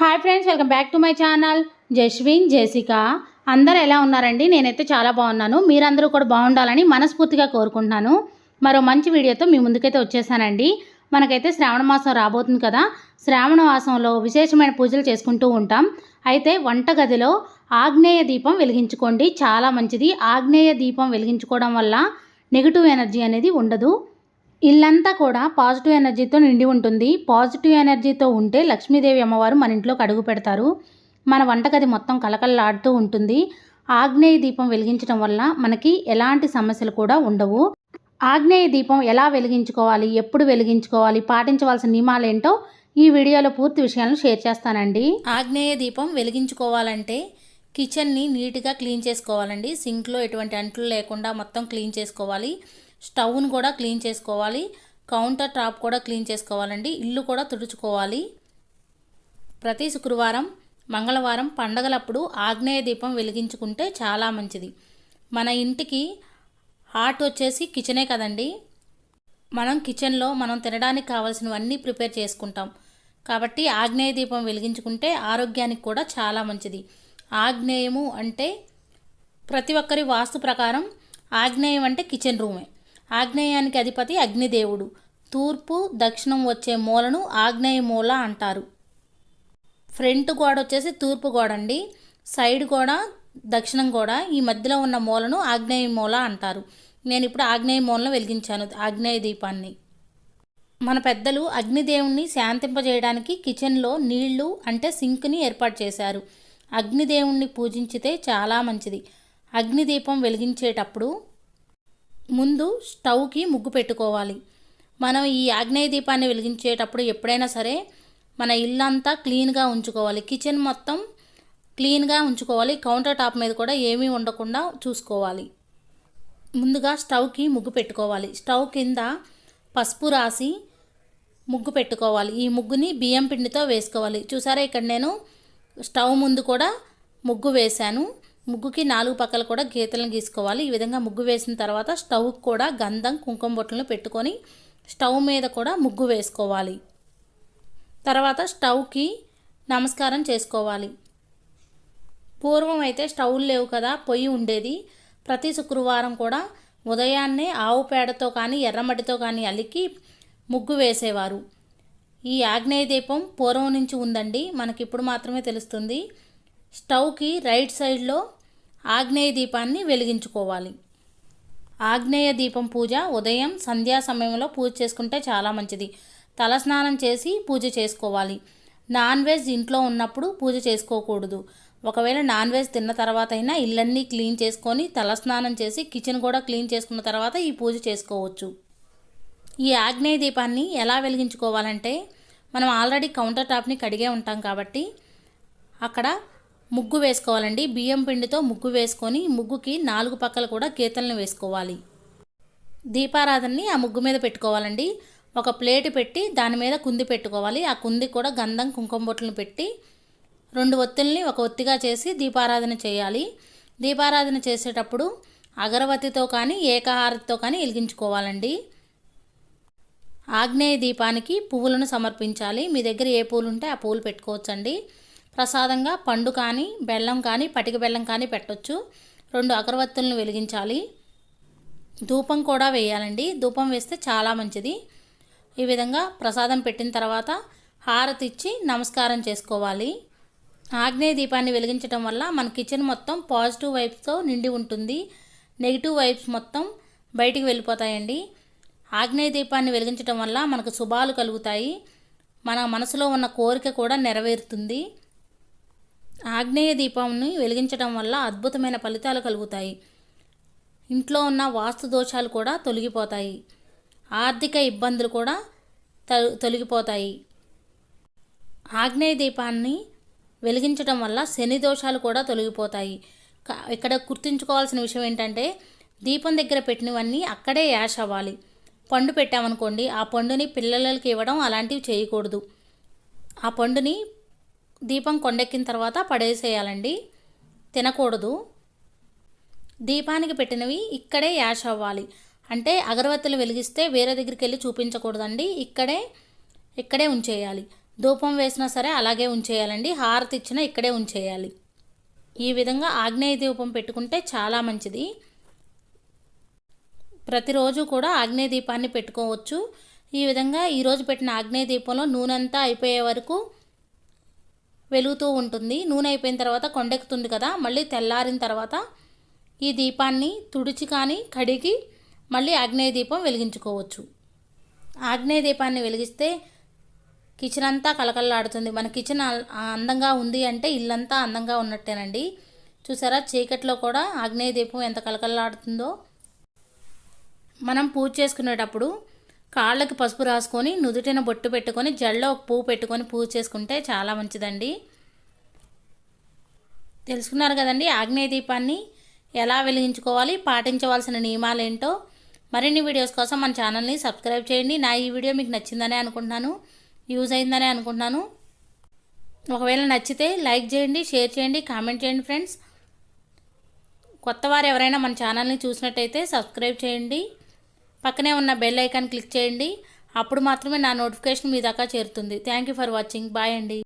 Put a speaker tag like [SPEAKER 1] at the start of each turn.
[SPEAKER 1] Hi friends welcome back to my channel Jaswin Jessica అందరు ఎలా ఉన్నారండి? నేనైతే చాలా బాగున్నాను. మీరందరూ కూడా బాగుండాలని మనస్ఫూర్తిగా కోరుకుంటున్నాను. మరో మంచి వీడియోతో మీ ముందుకైతే వచ్చేసానండి. మనకైతే శ్రావణ మాసం రాబోతుంది కదా. శ్రావణ మాసంలో విశేషమైన పూజలు చేసుకుంటూ ఉంటాం. అయితే వంటగదిలో ఆగ్నేయ దీపం వెలిగించుకోండి. చాలా మంచిది. ఆగ్నేయ దీపం వెలిగించుకోవడం వల్ల నెగిటివ్ ఎనర్జీ అనేది ఉండదు. ఇల్లంతా కూడా పాజిటివ్ ఎనర్జీతో నిండి ఉంటుంది. పాజిటివ్ ఎనర్జీతో ఉంటే లక్ష్మీదేవి అమ్మవారు మన ఇంట్లోకి అడుగు పెడతారు. మన వంటగది మొత్తం కలకలలాడుతూ ఉంటుంది. ఆగ్నేయ దీపం వెలిగించడం వల్ల మనకి ఎలాంటి సమస్యలు కూడా ఉండవు. ఆగ్నేయ దీపం ఎలా వెలిగించుకోవాలి? ఎప్పుడు వెలిగించుకోవాలి? పాటించవలసిన నియమాలు ఏంటో ఈ వీడియోలో పూర్తి విషయాలను షేర్ చేస్తానండి. ఆగ్నేయ దీపం వెలిగించుకోవాలంటే కిచెన్ని నీట్గా క్లీన్ చేసుకోవాలండి. సింక్లో ఎటువంటి అంట్లు లేకుండా మొత్తం క్లీన్ చేసుకోవాలి. స్టవ్ను కూడా క్లీన్ చేసుకోవాలి. కౌంటర్ టాప్ కూడా క్లీన్ చేసుకోవాలండి. ఇల్లు కూడా తుడుచుకోవాలి. ప్రతి శుక్రవారం మంగళవారం పండగలప్పుడు ఆగ్నేయ దీపం వెలిగించుకుంటే చాలా మంచిది. మన ఇంటికి హార్ట్ వచ్చేసి కిచెనే కదండి. మనం కిచెన్లో మనం తినడానికి కావాల్సినవన్నీ ప్రిపేర్ చేసుకుంటాం. కాబట్టి ఆగ్నేయ దీపం వెలిగించుకుంటే ఆరోగ్యానికి కూడా చాలా మంచిది. ఆగ్నేయము అంటే ప్రతి ఒక్కరి వాస్తు ప్రకారం ఆగ్నేయం అంటే కిచెన్ రూమే. ఆగ్నేయానికి అధిపతి అగ్నిదేవుడు. తూర్పు దక్షిణం వచ్చే మూలను ఆగ్నేయ మూల అంటారు. ఫ్రంట్ గోడ వచ్చేసి తూర్పు గోడ అండి సైడ్ గోడ దక్షిణం గోడ ఈ మధ్యలో ఉన్న మూలను ఆగ్నేయ మూల అంటారు. నేను ఇప్పుడు ఆగ్నేయ మూలను వెలిగించాను ఆగ్నేయ దీపాన్ని. మన పెద్దలు అగ్నిదేవుణ్ణి శాంతింపజేయడానికి కిచెన్లో నీళ్ళు అంటే సింక్ని ఏర్పాటు చేశారు. అగ్నిదేవుణ్ణి పూజించితే చాలా మంచిది. అగ్నిదీపం వెలిగించేటప్పుడు ముందు స్టవ్కి ముగ్గు పెట్టుకోవాలి. మనం ఈ ఆగ్నేయ దీపాన్ని వెలిగించేటప్పుడు ఎప్పుడైనా సరే మన ఇల్లంతా క్లీన్గా ఉంచుకోవాలి. కిచెన్ మొత్తం క్లీన్గా ఉంచుకోవాలి. కౌంటర్ టాప్ మీద కూడా ఏమీ ఉండకుండా చూసుకోవాలి. ముందుగా స్టవ్కి ముగ్గు పెట్టుకోవాలి. స్టవ్ కింద పసుపు రాసి ముగ్గు పెట్టుకోవాలి. ఈ ముగ్గుని బియ్యం పిండితో వేసుకోవాలి. చూసారా ఇక్కడ నేను స్టవ్ ముందు కూడా ముగ్గు వేశాను. ముగ్గుకి నాలుగు పక్కల కూడా గీతలను గీసుకోవాలి. ఈ విధంగా ముగ్గు వేసిన తర్వాత స్టవ్కి కూడా గంధం కుంకుమ బొట్టలను పెట్టుకొని స్టవ్ మీద కూడా ముగ్గు వేసుకోవాలి. తర్వాత స్టవ్కి నమస్కారం చేసుకోవాలి. పూర్వం అయితే స్టవ్లు లేవు కదా పొయ్యి ఉండేది. ప్రతి శుక్రవారం కూడా ఉదయాన్నే ఆవు పేడతో కానీ ఎర్రమట్టితో కానీ అలికి ముగ్గు వేసేవారు. ఈ ఆగ్నేయ దీపం పూర్వం నుంచి ఉందండి మనకిప్పుడు మాత్రమే తెలుస్తుంది. స్టవ్కి రైట్ సైడ్లో ఆగ్నేయ దీపాన్ని వెలిగించుకోవాలి. ఆగ్నేయ దీపం పూజ ఉదయం సంధ్యా సమయంలో పూజ చేసుకుంటే చాలా మంచిది. తలస్నానం చేసి పూజ చేసుకోవాలి. నాన్ వెజ్ ఇంట్లో ఉన్నప్పుడు పూజ చేసుకోకూడదు. ఒకవేళ నాన్ వెజ్ తిన్న తర్వాత అయినా ఇల్లన్నీ క్లీన్ చేసుకొని తలస్నానం చేసి కిచెన్ కూడా క్లీన్ చేసుకున్న తర్వాత ఈ పూజ చేసుకోవచ్చు. ఈ ఆగ్నేయ దీపాన్ని ఎలా వెలిగించుకోవాలంటే మనం ఆల్రెడీ కౌంటర్ టాప్ని కడిగే ఉంటాం కాబట్టి అక్కడ ముగ్గు వేసుకోవాలండి. బియ్యం పిండితో ముగ్గు వేసుకొని ముగ్గుకి నాలుగు పక్కల కూడా గీతలను వేసుకోవాలి. దీపారాధనని ఆ ముగ్గు మీద పెట్టుకోవాలండి. ఒక ప్లేట్ పెట్టి దాని మీద కుంది పెట్టుకోవాలి. ఆ కుంది కూడా గంధం కుంకుమ బొట్లను పెట్టి రెండు ఒత్తుల్ని ఒక ఒత్తిగా చేసి దీపారాధన చేయాలి. దీపారాధన చేసేటప్పుడు అగరవతితో కానీ ఏకహారతితో కానీ వెలిగించుకోవాలండి. ఆగ్నేయ దీపానికి పువ్వులను సమర్పించాలి. మీ దగ్గర ఏ పూలు ఉంటే ఆ పూలు పెట్టుకోవచ్చండి. ప్రసాదంగా పండు కానీ బెల్లం కానీ పటిక బెల్లం కానీ పెట్టొచ్చు. రెండు అగరవత్తులను వెలిగించాలి. ధూపం కూడా వేయాలండి. ధూపం వేస్తే చాలా మంచిది. ఈ విధంగా ప్రసాదం పెట్టిన తర్వాత హారతి ఇచ్చి నమస్కారం చేసుకోవాలి. ఆగ్నేయ దీపాన్ని వెలిగించడం వల్ల మన కిచెన్ మొత్తం పాజిటివ్ వైబ్స్తో నిండి ఉంటుంది. నెగిటివ్ వైబ్స్ మొత్తం బయటికి వెళ్ళిపోతాయండి. ఆగ్నేయ దీపాన్ని వెలిగించడం వల్ల మనకు శుభాలు కలుగుతాయి. మన మనసులో ఉన్న కోరిక కూడా నెరవేరుతుంది. ఆగ్నేయ దీపాన్ని వెలిగించడం వల్ల అద్భుతమైన ఫలితాలు కలుగుతాయి. ఇంట్లో ఉన్న వాస్తు దోషాలు కూడా తొలగిపోతాయి. ఆర్థిక ఇబ్బందులు కూడా తొలగిపోతాయి. ఆగ్నేయ దీపాన్ని వెలిగించడం వల్ల శని దోషాలు కూడా తొలగిపోతాయి. ఇక్కడ గుర్తుంచుకోవాల్సిన విషయం ఏంటంటే దీపం దగ్గర పెట్టినవన్నీ అక్కడే యాష్ అవ్వాలి. పండు పెట్టామనుకోండి ఆ పండుని పిల్లలకి ఇవ్వడం అలాంటివి చేయకూడదు. ఆ పండుని దీపం కొండెక్కిన తర్వాత పడేసేయాలండి. తినకూడదు. దీపానికి పెట్టినవి ఇక్కడే యాష్ అవ్వాలి. అంటే అగరవత్తులు వెలిగిస్తే వేరే దగ్గరికి వెళ్ళి చూపించకూడదండి. ఇక్కడే ఇక్కడే ఉంచేయాలి. ధూపం వేసినా సరే అలాగే ఉంచేయాలండి. హారతి ఇచ్చినా ఇక్కడే ఉంచేయాలి. ఈ విధంగా ఆగ్నేయ దీపం పెట్టుకుంటే చాలా మంచిది. ప్రతిరోజు కూడా ఆగ్నేయ దీపాన్ని పెట్టుకోవచ్చు. ఈ విధంగా ఈరోజు పెట్టిన ఆగ్నేయ దీపంలో నూనె అంతా అయిపోయే వరకు వెలుగుతూ ఉంటుంది. నూనె అయిపోయిన తర్వాత కొండెక్కుతుంది కదా మళ్ళీ తెల్లారిన తర్వాత ఈ దీపాన్ని తుడిచి కానీ కడిగి మళ్ళీ ఆగ్నేయ దీపం వెలిగించుకోవచ్చు. ఆగ్నేయ దీపాన్ని వెలిగిస్తే కిచెన్ అంతా కలకల్లాడుతుంది మన కిచెన్ అందంగా ఉంది అంటే ఇల్లంతా అందంగా ఉన్నట్టేనండి. చూసారా? చీకట్లో కూడా ఆగ్నేయ దీపం ఎంత కలకల్లాడుతుందో మనం పూజ చేసుకునేటప్పుడు కాళ్ళకి పసుపు రాసుకొని నుదుటిన బొట్టు పెట్టుకొని జల్లో ఒక పువ్వు పెట్టుకొని పూజ చేసుకుంటే చాలా మంచిదండి. తెలుసుకున్నారు కదండి ఆగ్నేయ దీపాన్ని ఎలా వెలిగించుకోవాలి పాటించవలసిన నియమాలు ఏంటో మరిన్ని వీడియోస్ కోసం మన ఛానల్ని సబ్స్క్రైబ్ చేయండి. నా ఈ వీడియో మీకు నచ్చిందనే అనుకుంటున్నాను యూజ్ అయిందనే అనుకుంటున్నాను. ఒకవేళ నచ్చితే లైక్ చేయండి షేర్ చేయండి కామెంట్ చేయండి ఫ్రెండ్స్. కొత్త వారు ఎవరైనా మన ఛానల్ని చూసినట్టయితే సబ్స్క్రైబ్ చేయండి. పక్కనే ఉన్న బెల్ ఐకాన్ క్లిక్ చేయండి. అప్పుడు మాత్రమే నా నోటిఫికేషన్ మీ దాకా చేరుతుంది. Thank you for watching bye అండి.